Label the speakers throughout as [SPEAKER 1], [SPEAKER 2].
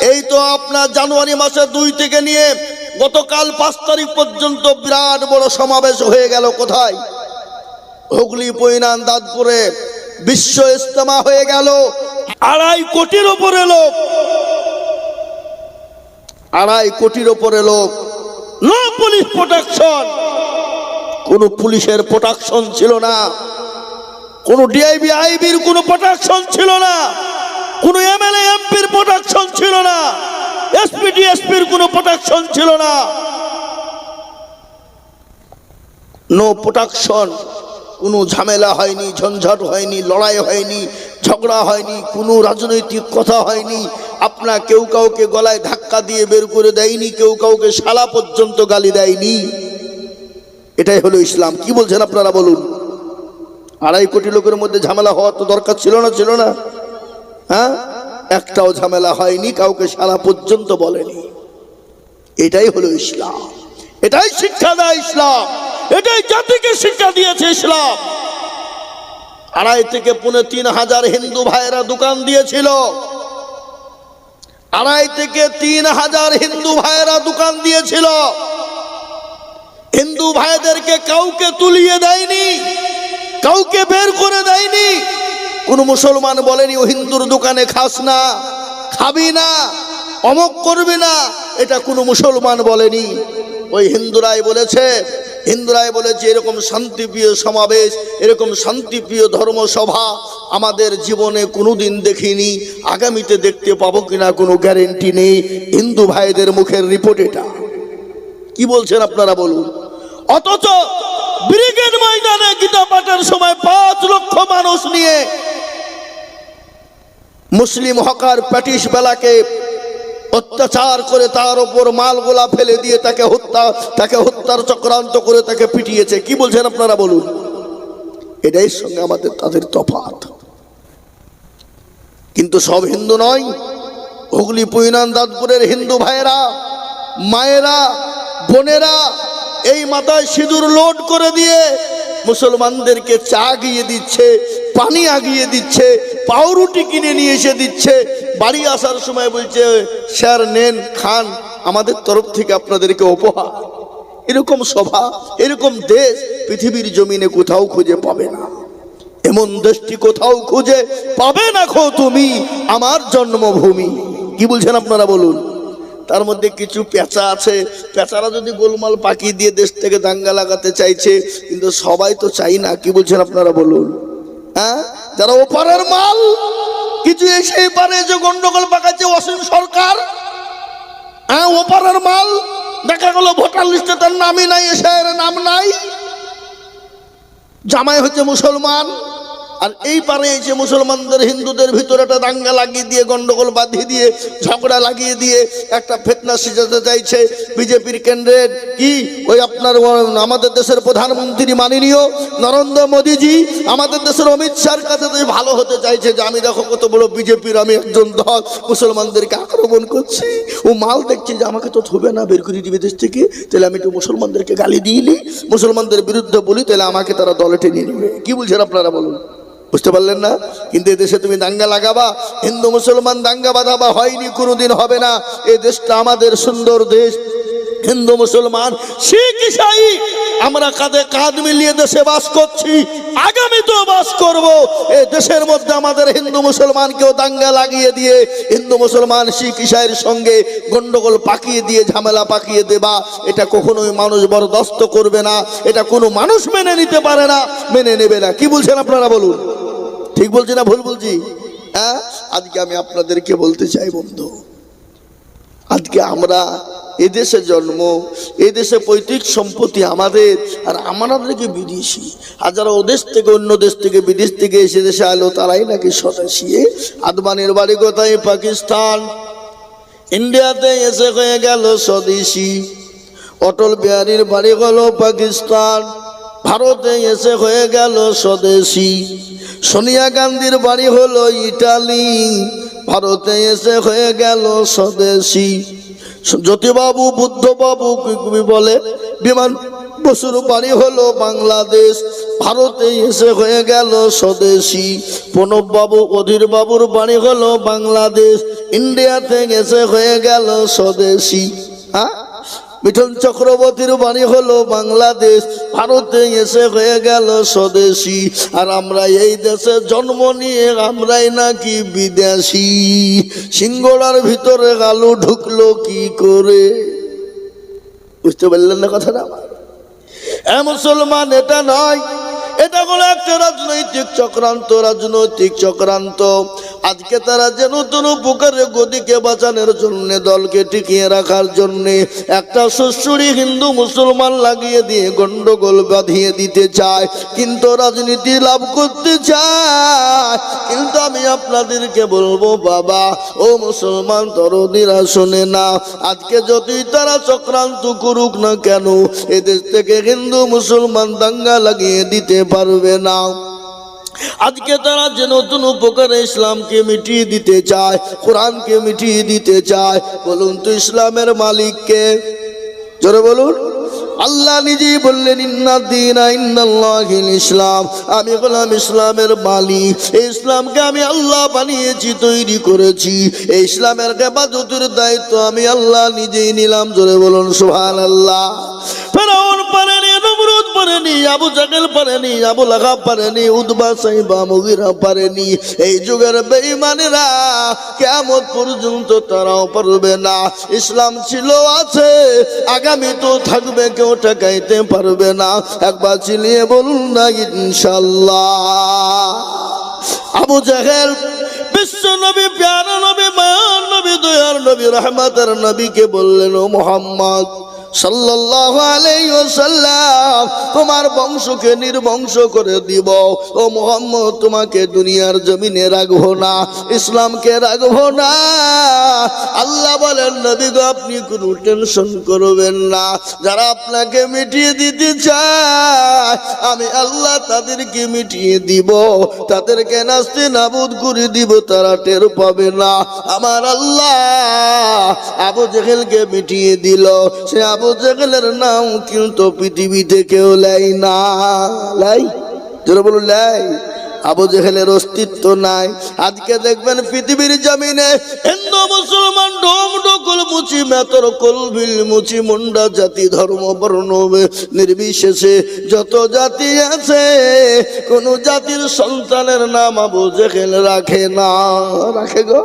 [SPEAKER 1] এই তো আপনার জানুয়ারি মাসের দুই থেকে নিয়ে গতকাল পাঁচ তারিখ পর্যন্ত বিরাট বড় সমাবেশ হয়ে গেল কোথায়? হুগলি পৈনান দাঁতপুরে বিশ্ব ইস্তেমা হয়ে গেল। আড়াই কোটির ওপরে লোক। আড়াই কোটির ওপরে লোক। No police protection. কোনো পুলিশের প্রোটেকশন ছিল না। কোনো ডিআইবি, আইবির কোনো প্রোটেকশন ছিল না। কোনো এমএলএ এমপির প্রোটেকশন ছিল না। এসপি ডিএসপির কোনো প্রোটেকশন ছিল না। নো প্রোটেকশন কোনো ঝামেলা হয়নি, ঝঞ্ঝট হয়নি, লড়াই হয়নি, ঝগড়া হয়নি, কোনো রাজনৈতিক কথা হয়নি। আপনার কেউ কাউকে গলায় ধাক্কা দিয়ে বের করে দেয়নি, কেউ কাউকে শালা পর্যন্ত গালি দেয়নি। এটাই হলো ইসলাম। কি বলছেন আপনারা বলুন? আড়াই কোটি লোকের মধ্যে ঝামেলা হওয়ার তো দরকার ছিল না ছিল না। হ্যাঁ? একটাও ঝামেলা হয়নি, কাউকে সারা পর্যন্ত বলেনি। এটাই হলো ইসলাম। এটাই শিক্ষা দেয় ইসলাম। এটাই জাতিকে শিক্ষা দিয়েছে ইসলাম। আড়াই থেকে পুনে তিন হাজার হিন্দু ভাইয়েরা দোকান দিয়েছিল। আড়াই থেকে তিন হাজার হিন্দু ভাইয়েরা দোকান দিয়েছিল। হিন্দু ভাইদেরকে কাউকে তুলিয়ে দেয়নি, কাউকে বের করে দেয়নি। কোন মুসলমান বলেনি, ও হিন্দুর দোকানে খাস না, খাবি না, অমক করবি না। এটা কোনো মুসলমান বলেনি। ওই হিন্দুরাই বলেছে হিন্দুরাই বলেছে, এরকম শান্তিপ্রিয় সমাবেশ, এরকম শান্তিপ্রিয় ধর্মসভা আমাদের জীবনে কোনোদিন দেখিনি, আগামীতে দেখতে পাবো কিনা কোনো গ্যারেন্টি নেই। হিন্দু ভাইদের মুখের রিপোর্ট এটা। কি বলছেন আপনারা বলুন। অথচ ব্রিগেড ময়দানে গীতা পাঠের সময় পাঁচ লক্ষ মানুষ নিয়ে মুসলিম হকার প্যাটিস বেলাকে অত্যাচার করে তার ওপর মালগোলা ফেলে দিয়ে তাকে হত্যা, তাকে হত্যার চক্রান্ত করে তাকে পিটিয়েছে। কি বলছেন আপনারা বলুন? এটাই সঙ্গে আমাদের তাদের তফাৎ। কিন্তু সব হিন্দু নয়, হুগলি, পুইনান, দাঁতপুরের হিন্দু ভাইয়েরা, মায়েরা, বোনেরা, এই মাথায় সিঁদুর লোড করে দিয়ে মুসলমানদেরকে চা গিয়ে দিচ্ছে, পানি আগিয়ে দিচ্ছে পাউরুটি কিনে নিয়ে এসে দিচ্ছে। বাড়ি আসার সময় বলছে, স্যার, নেন, খান। আমাদের তরফ থেকে আপনাদেরকে উপহার। এরকম সভা, এরকম দেশ পৃথিবীর জমিনে কোথাও খুঁজে পাবে না। এমন দেশটি কোথাও খুঁজে পাবে না খো তুমি, আমার জন্মভূমি। কি বলছেন আপনারা বলুন? তার মধ্যে কিছু পেঁচা আছে। পেঁচারা যদি গোলমাল পাকিয়ে দিয়ে দেশ থেকে দাঙ্গা লাগাতে চাইছে, কিন্তু সবাই তো চাই না। কি বলছেন আপনারা বলুন? হ্যাঁ? যারা ওপারের মাল, কিছু এসে পারে যে গন্ডগোল পাকাচ্ছে, অসীম সরকার হ্যাঁ ওপারের মাল, দেখা গেল ভোটার লিস্টে তার নামই নাই এসে নাম নাই। জামাই হচ্ছে মুসলমান। আর এই পারে এসে মুসলমানদের, হিন্দুদের ভিতরে একটা দাঙ্গা লাগিয়ে দিয়ে, গন্ডগোল বাঁধিয়ে দিয়ে, ঝগড়া লাগিয়ে দিয়ে একটা ফেতনা সিজাতে চাইছে বিজেপির কেন্দ্রের কি? ওই আপনার, আমাদের দেশের প্রধানমন্ত্রী মাননীয় নরেন্দ্র মোদীজি, আমাদের দেশের অমিত শাহর কাছে ভালো হতে চাইছে যে আমি দেখো কত বড় বিজেপির, আমি একজন দল, মুসলমানদেরকে আক্রমণ করছি। ও মাল দেখছে যে আমাকে তো থবে না বের করে দিবে দেশ থেকে। তাহলে আমি একটু মুসলমানদেরকে গালি দিইনি। মুসলমানদের বিরুদ্ধে বলি, তাহলে আমাকে তারা দলে টেনে নেবে। কি বলছেন আপনারা বলুন? বুঝতে পারলেন না? কিন্তু এদেশে তুমি দাঙ্গা লাগাবা, হিন্দু, মুসলমান দাঙ্গা বাঁধাবা, হয়নি, কোনোদিন হবে না। এই দেশটা আমাদের সুন্দর দেশ। হিন্দু, মুসলমান, শিখ, ইসাই, আমরা কাঁধে কাঁধ মিলিয়ে দেশে বাস করছি, আগামীতেও বাস করব। এ দেশের মধ্যে আমাদের হিন্দু, মুসলমানকেও দাঙ্গা লাগিয়ে দিয়ে, হিন্দু, মুসলমান, শিখ, ইসাইয়ের সঙ্গে গন্ডগোল পাকিয়ে দিয়ে, ঝামেলা পাকিয়ে দেবা। এটা কখনোই মানুষ বরদাস্ত করবে না। এটা কোনো মানুষ মেনে নিতে পারে না। মেনে নেবে না। কি বলছেন আপনারা বলুন? ঠিক বলছি না ভুল বলছি? হ্যাঁ? আজকে আমি আপনাদেরকে বলতে চাই, বন্ধু। আজকে আমরা এদেশে জন্ম, এদেশে পৈতৃক সম্পত্তি আমাদের, আর আমাদেরকে বিদেশি। আর যারা ওদেশ থেকে, অন্য দেশ থেকে, বিদেশ থেকে এসে দেশে আলো, তারাই নাকি স্বদেশী আদবানির বাড়ি কোথায়? পাকিস্তান। ইন্ডিয়াতে এসে হয়ে গেল স্বদেশি। অটল বিহারীর বাড়ি গেল পাকিস্তান। ভারতে এসে হয়ে গেল স্বদেশী। সোনিয়া গান্ধীর বাড়ি হলো ইটালি। ভারতে এসে হয়ে গেল স্বদেশী। জ্যোতিবাবু, বুদ্ধবাবু বলে, বিমান বসুর বাড়ি হলো বাংলাদেশ। ভারতে এসে হয়ে গেল স্বদেশী। প্রণব বাবু অধীর বাবুর বাড়ি হলো বাংলাদেশ। ইন্ডিয়াতে এসে হয়ে গেল স্বদেশী। হ্যাঁ মিঠুন চক্রবর্তীর বাণী হলো, বাংলাদেশ ভারতে এসে হয়ে গেল স্বদেশী। আর আমরা এই দেশে জন্ম নিয়ে আমরাই নাকি বিদেশি। সিঙ্গড়ার ভিতরে আলু ঢুকলো কি করে? বুঝতে পারলেন না কথাটা আমার? এ মুসলমান, এটা নয়। এটা হলো একটা রাজনৈতিক চক্রান্ত রাজনৈতিক চক্রান্ত। আজকে তারা যে নতুন উপকারের গদিকে বাঁচানোর জন্য দলকে টিকিয়ে রাখার জন্য একটা সুশ্রী হিন্দু মুসলমান লাগিয়ে দিয়ে গন্ডগোল বাঁধিয়ে দিতে চায়। কিন্তু রাজনীতি লাভ করতে চায়। কিন্তু আমি আপনাদেরকে বলব, বাবা, ও মুসলমান, তরুণীরা শোনে না। আজকে যতই তারা চক্রান্ত করুক না কেন, এদেশ থেকে হিন্দু মুসলমান দাঙ্গা লাগিয়ে দিতে পারবে না। আজকে তারা যে নতুন উপকারে ইসলামকে মিটিয়ে দিতে চায়, কোরআনকে মিটিয়ে দিতে চায়, বলুন তো ইসলামের মালিককে। জোরে বলুন। আল্লাহ নিজেই বললেন ইসলাম। আমি বললাম, ইসলামের মালিক। এই ইসলামকে আমি আল্লাহ বানিয়েছি, তৈরি করেছি। এই ইসলামের দায়িত্ব আমি আল্লাহ নিজেই নিলাম। জোরে বলুন পারেনি নমরুদ পারেনি, আবু জাহেল পারেনি, আবু লাহাব পারেনি উদ্বা সাইবা, মুগিরা পারেনি। এই যুগের বেঈমানেরা কিয়ামত পর্যন্ত তারাও পারবে না। ইসলাম ছিল, আছে, আগামী তো থাকবে, কেউ ঠেকাইতে পারবে না। একবার চিলিয়ে বলুন না ইনশাল্লাহ আবু জাহেল বিশ্ব নবী, প্যার নবী মায়ার নবী, দয়ার নবী, রহমতের নবীকে বললেন, ও মোহাম্মদ ওয়াসাল্লাম, তোমার বংশকে নির্বংশ করে দিব। ও মোহাম্মদ, তোমাকে দুনিয়ার জমিনে রাখব না, ইসলামকে রাখব না। আল্লাহ বলেন গো, আপনি কোনো টেনশন করবেন না। যারা আপনাকে মিটিয়ে দিতে চায়, আমি আল্লাহ তাদেরকে মিটিয়ে দিব। তাদেরকে নাস্তে নাবুদ করে দিব, তারা টের পাবে না। আমার আল্লাহ আবু জেহেলকে মিটিয়ে দিল। সে আবু জেহেলের নাম, কিন্তু পৃথিবীতে কেউ লাই না। লাই জোরে বলুন লাই আবু জেহেলের অস্তিত্ব নাই। আজকে দেখবেন পৃথিবীর জমিনে হিন্দু, মুসলমান ডোম ডকল মুচি, মেতর, কলবিল মুচি, মুন্ডা জাতি, ধর্ম, বর্ণ, নির্বিশেষে যত জাতি আছে, কোন জাতির সন্তানের নাম আবু জেহেল রাখে না। রাখে গো?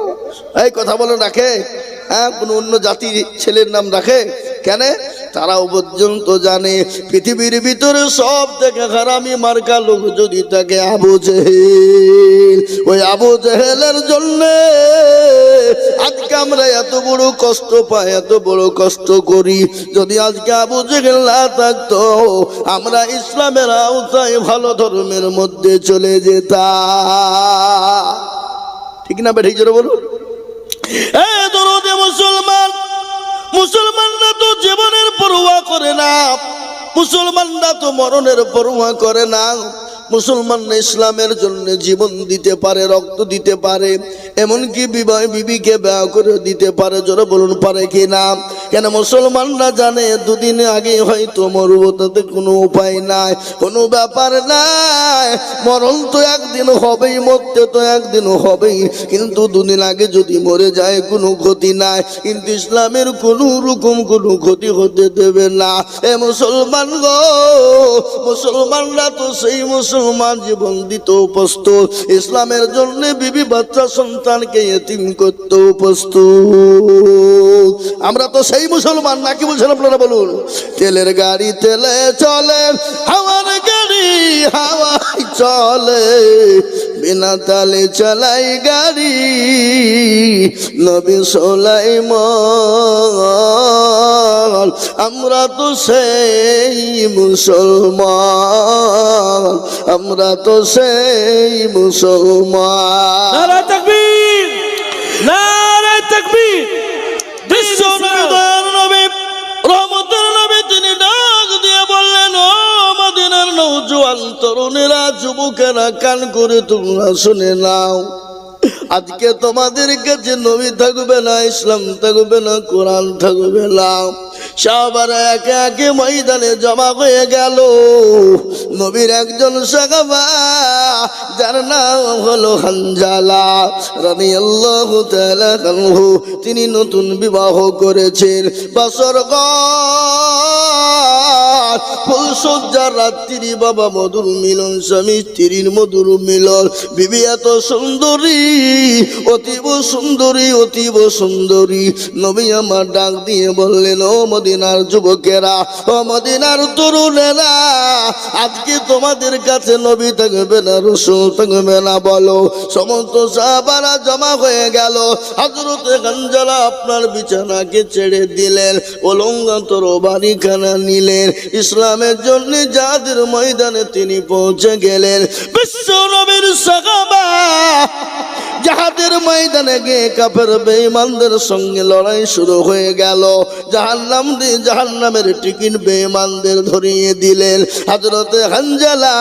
[SPEAKER 1] এই কথা বলে রাখে। হ্যাঁ কোনো অন্য জাতির ছেলের নাম রাখে? কেন? তারাও পর্যন্ত জানে। পৃথিবীর ভিতরে সব থেকে হারামি মার্কা লোক যদি তাকে আবু জেহেল। ওই আবু জেহেলের জন্য আজকে আমরা এত বড় কষ্ট পাই, এত বড় কষ্ট করি। যদি আজকে আবু জেহেল না থাকতো, আমরা ইসলামের আওতায় ভালো ধর্মের মধ্যে চলে যেতাম। ঠিক না বেঠিক জোরে বলুন। দরদে মুসলমান, মুসলমানরা তো জীবনের পরোয়া করে না, মুসলমানরা তো মরণের পরোয়া করে না মুসলমান ইসলামের জন্য জীবন দিতে পারে, রক্ত দিতে পারে, এমনকি বিবাহ বিবিকে ব্যয় করে দিতে পারে, জোরে বলুন পারে কি না? কেন মুসলমানরা জানে দুদিন আগে হয়তো মরব তাতে কোনো উপায় নাই, কোনো ব্যাপার নাই। মরণ তো একদিন হবেই, মরতে তো একদিন হবেই। কিন্তু দুদিন আগে যদি মরে যায়, কোনো ক্ষতি নাই। কিন্তু ইসলামের কোনো রকম কোনো ক্ষতি হতে দেবে না। এ মুসলমান গো, মুসলমানরা তো সেই মুসলমান জীবন দিত প্রস্তুত। ইসলামের জন্য বিবি বাচ্চা সন্তানকে এতিম করতে প্রস্তুত। আমরা তো সেই মুসলমান নাকি বলছেন আপনারা বলুন? তেলের গাড়ি, তেলে চলে, হাওয়ার গাড়ি হাওয়াই চলে। বিনা তালে চালাই গাড়ি, নবী সোলাই আমরা তো সেই মুসলমান, আমরা তো সেই মুসলমান।
[SPEAKER 2] নারা
[SPEAKER 1] তরুণেরা, যুবকেরা কান করে তোমরা শুনে নাও। আজকে তোমাদের কাছে নবী থাকবে না, ইসলাম থাকবে না, কোরআন থাকবে না। সাহাবারা একে একে ময়দানে জমা হয়ে গেল। নবীর একজন সাহাবা, যার নাম হলো হানজালা তাআলা আনহু। তিনি নতুন বিবাহ করেছেন। বছর ফুলসজ্জার রাত্রি, বাবা মধুর মিলন, স্বামী স্ত্রীর মধুর মিলন। বিবি এত সুন্দরী, অতীব সুন্দরী অতীব সুন্দরী। নবী আমার ডাক দিয়ে বললেন, ও মদিনার যুবকেরা, ও মদিনার তরুণেরা, আজকে তোমাদের কাছে নবী থাকবে না, রসুল থাকবে না বলো। সমস্ত সাহাবারা জমা হয়ে গেল। হজরতে গঞ্জলা আপনার বিছানাকে ছেড়ে দিলেন, ওলঙ্গাতর বাড়িখানা নিলেন। ইসলামের জন্য যাদের ময়দানে তিনি পৌঁছে গেলেন। বিশ্ব নবীর সাহাবা যাহাদের ময়দানে গিয়ে কাপের বেঈমানদের সঙ্গে লড়াই শুরু হয়ে গেল। জাহান্নাম দিয়ে জাহান্নামের টিকিট বেঈমানদের ধরিয়ে দিলেন। হজরতে হানজালা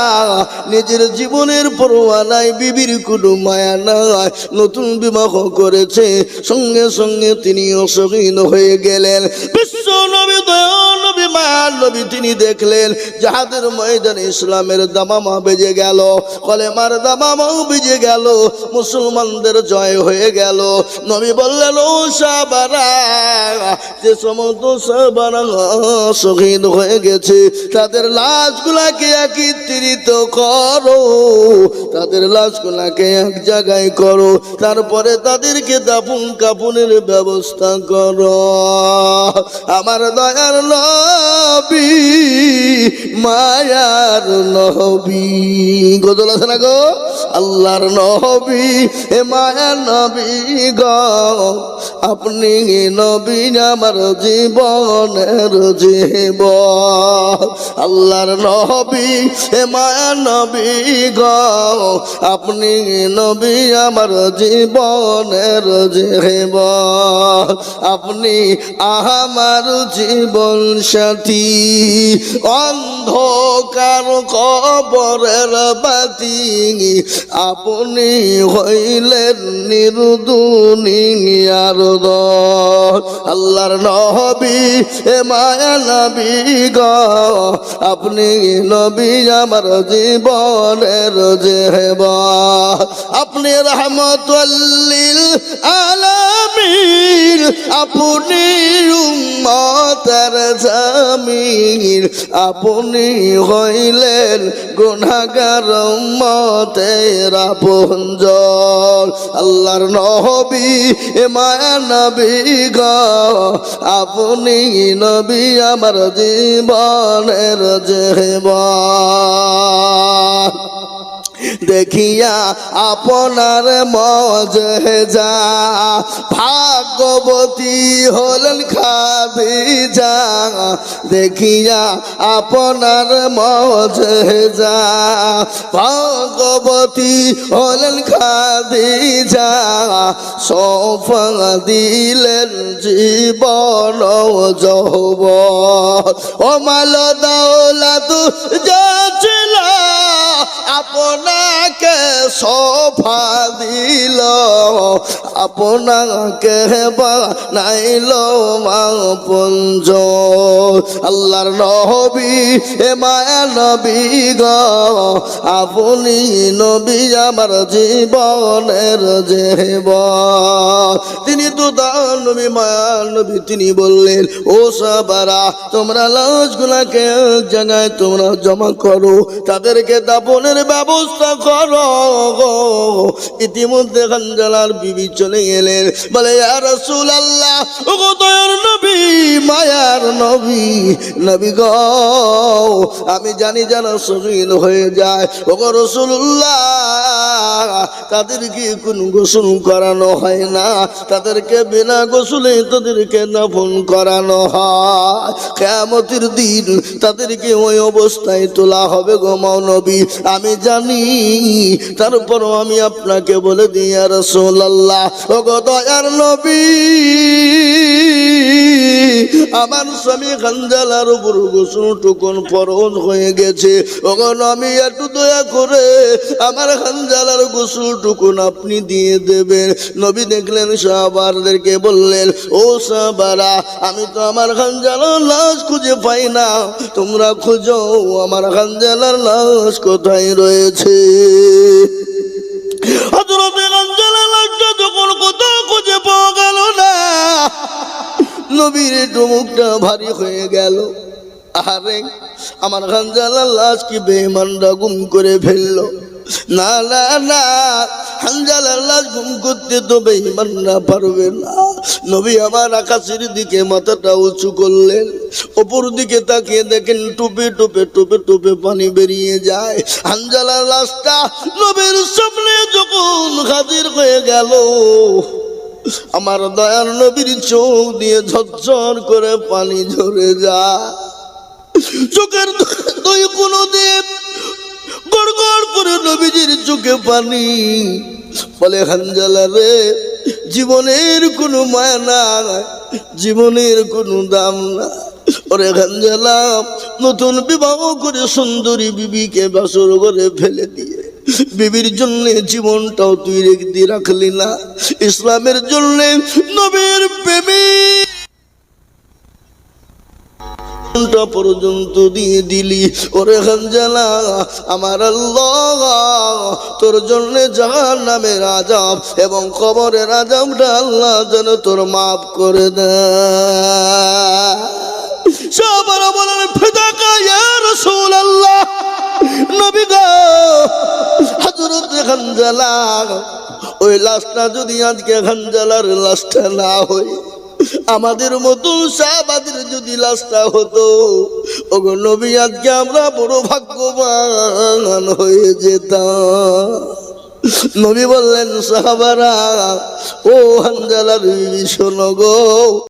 [SPEAKER 1] নিজের জীবনের পরোয়া নাই, বিবির কোনো মায়া নাই, নতুন বিবাহ করেছে। সঙ্গে সঙ্গে তিনি অসহীন হয়ে গেলেন। নবী দয়া নবী তিনি দেখলেন যাহাদের ময়দানে ইসলামের দামামা বেজে গেল, কলেমার দামামাও বেজে গেল, মুসলমানদের জয় হয়ে গেল। নবী বললেন, ও সাবারা যে সমস্ত সাবারা শহীদ হয়ে গেছে, তাদের লাশগুলাকে একত্রিত করো, তাদের লাশগুলাকে এক জায়গায় করো, তারপরে তাদেরকে দাপুন কাপুনের ব্যবস্থা করো। আমার দয়ার নবী মায়ার নবী। গজল আছে না গো? আল্লাহর নবী, এ মায়ার নবী গো। আপনি নবী আমার জীবনের জীব আল্লাহর নবী, এ মায়ার নবী গো। আপনি নবী আমার জীবনের জীব আপনি আমার জীবন সাথী। অন্ধকার কবরের বাতি আপনি হইলেন নিরুদুনিয়ার আল্লাহর নবী, এ মায়া নবী গ। আপনি নবী আমার জীবনের জেহেব। আপনি রহমতুল্লিল আলামিন। আপনি উম্মতের জামিন। আপনি হইলেন গুনাহগার উম্মতের আপনজন আল্লাহর নহবি এ মায়া নবী গ। আপনি নবী আমার জীবনের জেহবা দেখিয়া আপনার মজে যা। ভাগবতী হলেন খাদিজা। দেখিয়া আপনার মজে যা। ভাগবতী হলেন খাদিজা। সফা দিলেন জীবন যৌব ও মাল দৌলত যাচ্ছিল আপনাকে সোফা দিল, আপনাকে বানাইল মা পুঞ্জ আল্লাহর নবী, এ মায়া নবী গ, আপনি নবী আমার জীবনের জেব তিনি তো দান নবী, মায়া নবী, তিনি বললেন, ও সাবারা, তোমরা লাশগুলাকে এক জায়গায় তোমরা জমা করো, তাদেরকে দাপনের ব্যবস্থা কর ইতিমধ্যে খানজালার বিবি চলে গেলেন। বলে রসুল আল্লাহ নবী, মায়ার নবী নবী গ, আমি জানি যেন শহীদ হয়ে যায়। ও গো রসুল্লাহ তাদেরকে কোন গোসল করানো হয় না। তাদেরকে বিনা গোসলে তাদেরকে দাফন করানো হয়। কেমতির দিন তাদেরকে ওই অবস্থায় তোলা হবে গো নবী আমি জানি, তারপরও আমি আপনাকে বলে দিই আর রসুল্লাহ ও গো দয়ার নবী, আমার স্বামী খানজালার উপর গোসল টুকুন ফরজ হয়ে গেছে। ওখানে আমি একটু দয়া করে আমার খানজালার গোসল টুকুন আপনি দিয়ে দেবেন। নবী দেখলেন সাহাবারদেরকে বললেন, ও সাহাবারা, আমি তো আমার খানজালার লাশ খুঁজে পাই না। তোমরা খুঁজো, আমার খানজালার লাশ কোথায় রয়েছে? কোথাও খুঁজে পাওয়া গেল না ভারী হয়ে গেল। আরে আমার খানজালার লাশ কি বেমানরা গুম করে ফেলল? না না না পারবে না। নবী আমার আকাশের দিকে মাথাটা উঁচু করলেন দিকে তাকিয়ে দেখেন টুপে টুপে টুপে টুপে পানি বেরিয়ে যায়। নবীর সামনে যখন হাজির হয়ে গেল, আমার দয়ার নবীর চোখ দিয়ে ঝরঝর করে পানি ঝরে যায়। চোখের দুই কোনো দিয়ে করে নবীজির চোখে পানি। রে, জীবনের কোনো মায়া না জীবনের কোনো দাম না ওরে হানজালা, নতুন বিবাহ করে সুন্দরী বিবিকে বাসর করে ফেলে দিয়ে বিবির জন্য জীবনটাও তুই রেখে রাখলি না। ইসলামের জন্য নবীর প্রেমিক ঘণ্টা পর্যন্ত দিয়ে দিলি। ওরে খানজালা আমার আল্লাহ, তোর জন্য জাহান নামের আজাব এবং কবরের আজাবটা আল্লাহ যেন তোর মাফ করে বলেন ফেদাকা খানজালা ওই লাশটা যদি আজকে খানজালার লাশটা না হয় আমাদের মতো শাহবাদের যদি লাশটা হতো, ওগো নবী আজকে আমরা বড় ভাগ্যবান হয়ে যেতাম। নবী বললেন, সাহাবারা, ও হানজালার শোনো গো।